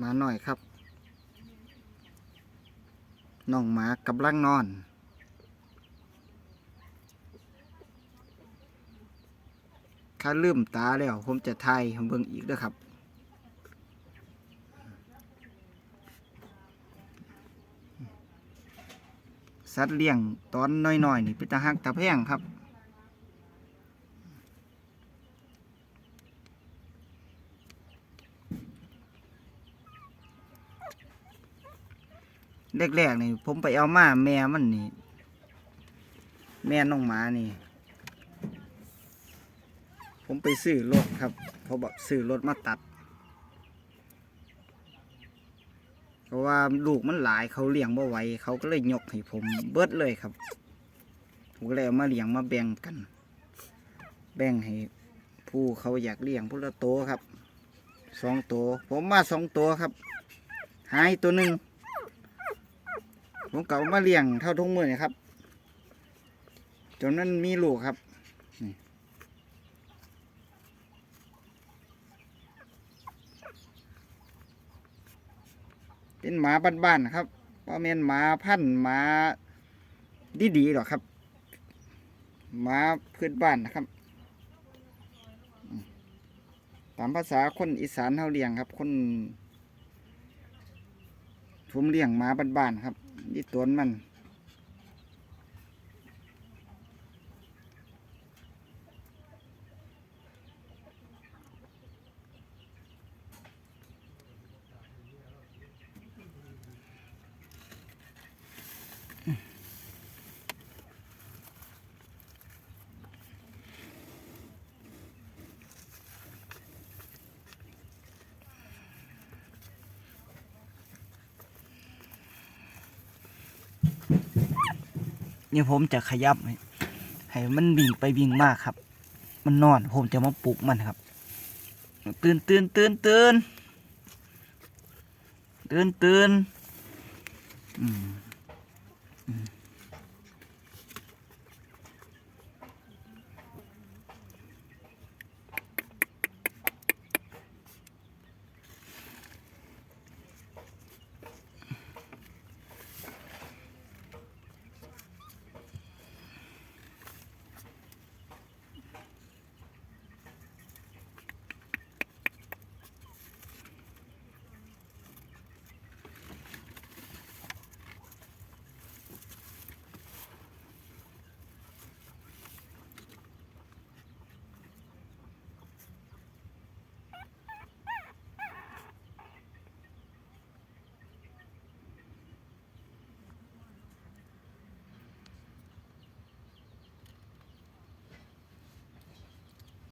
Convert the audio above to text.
หมาหน่อยครับ น้องหมากำลังนอนถ้าลืมตาแล้ว ผมจะทายให้เบิ่งอีกด้อครับ สัตว์เลี้ยงตอนน้อยๆนี่เป็นตาหักตาแพงครับ แรกๆนี่ ผมไปเอามาแม่มันนี่ แม่น้องหมานี่ ผมไปซื้อรถครับเขาบอกซื้อรถมาตัด เพราะว่าลูกมันหลายเขาเลี้ยงบ่ไหวเขาก็เลยยกให้ผมเบิดเลยครับผมก็เลยเอามาเลี้ยงมาแบ่งกัน แบ่งให้ผู้เขาอยากเลี้ยงผู้ละโตครับสองตัวผมมาสองตัวครับ หายตัวหนึ่ง ผมเก่ามาเลี้ยงเท่าทุกมือนี่ครับ จนนั้นมีลูกครับเป็นหมาบ้านๆครับว่าเมนหมาพันหมาดีๆหรอกครับ หมาพื้นบ้านนะครับ ตามภาษาคนอีสานเขาเลี้ยงครับ คนผมเลี้ยงหมาบ้านๆครับ นี่ตัวมัน เนี่ยผมจะขยับให้มันวิ่งไปวิ่งมากครับ มันนอนผมจะมาปลุกมันครับ ตื่นตื่นตื่นตื่นตื่นตื่นอืมอืม